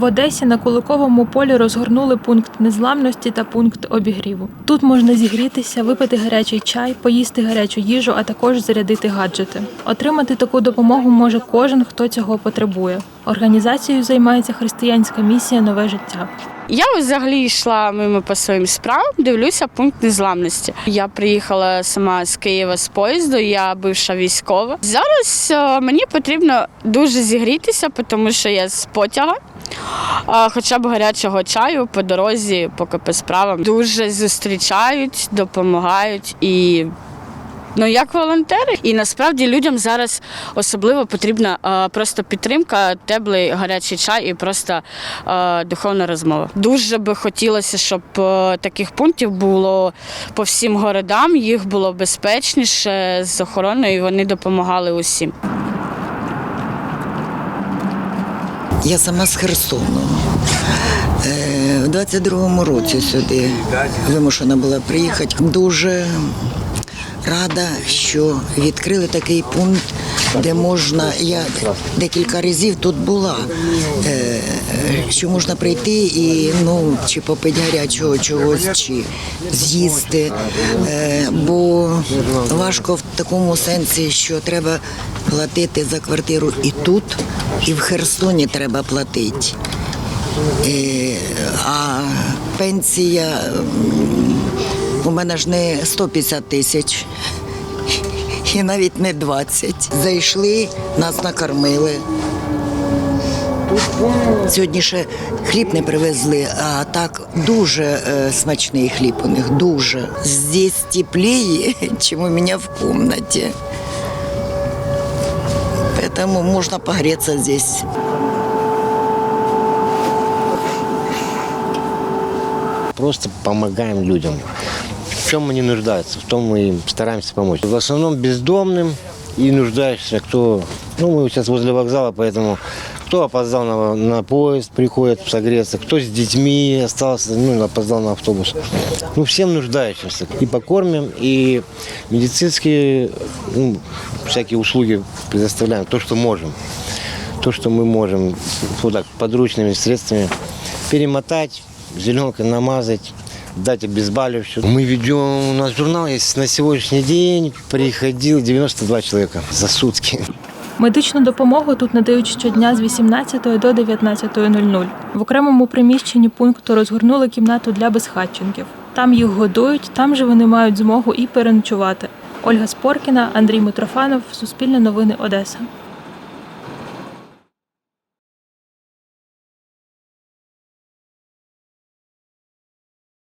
В Одесі на Куликовому полі розгорнули пункт незламності та пункт обігріву. Тут можна зігрітися, випити гарячий чай, поїсти гарячу їжу, а також зарядити гаджети. Отримати таку допомогу може кожен, хто цього потребує. Організацією займається християнська місія Нове життя. Я взагалі йшла мимо по своїм справам, дивлюся пункт незламності. Я приїхала сама з Києва з поїзду, я бивша військова. Зараз е, мені потрібно дуже зігрітися, тому що я з потяга. А, Хоча б гарячого чаю по дорозі, поки по справам. Дуже зустрічають, допомагають і ну як волонтери. І насправді людям зараз особливо потрібна е, просто підтримка, теплий гарячий чай і просто е, духовна розмова. Дуже би хотілося, щоб е, таких пунктів було по всім городам, їх було безпечніше з охороною, і вони допомагали усім. Я сама з Херсону. Е, В 22-му році сюди вимушена була приїхати. Дуже рада, що відкрили такий пункт, де можна. Я декілька разів тут була, е, що можна прийти і ну, чи попити гарячого чогось, чи з'їсти. Е, Бо важко в такому сенсі, що треба платити за квартиру і тут, і в Херсоні треба платити. Е, А пенсія у мене ж не 150 тисяч. І навіть не 20. Зайшли, нас накормили. Сьогодні ще хліб не привезли, а так дуже е, смачний хліб у них, дуже. Здесь теплее, чем у меня в комнате. Поэтому можно погреться здесь. Просто помогаем людям. В чем они нуждаются, в том мы им стараемся помочь. В основном бездомным и нуждающимся, кто... Ну, мы сейчас возле вокзала, поэтому кто опоздал на, на поезд, приходит согреться, кто с детьми остался, ну, опоздал на автобус. Ну, всем нуждающимся. И покормим, и медицинские, ну, всякие услуги предоставляем, то, что можем. То, что мы можем вот так, подручными средствами перемотать, зеленкой намазать, дать обезболивающее. Мы ведем, у нас журнал есть, на сегодняшний день приходил 92 человека за сутки. Медичну допомогу тут надають щодня з 18 до 19.00. В окремому приміщенні пункту розгорнули кімнату для безхатченків. Там їх годують, там же вони мають змогу і переночувати. Ольга Споркіна, Андрій Митрофанов, Суспільне новини Одеса.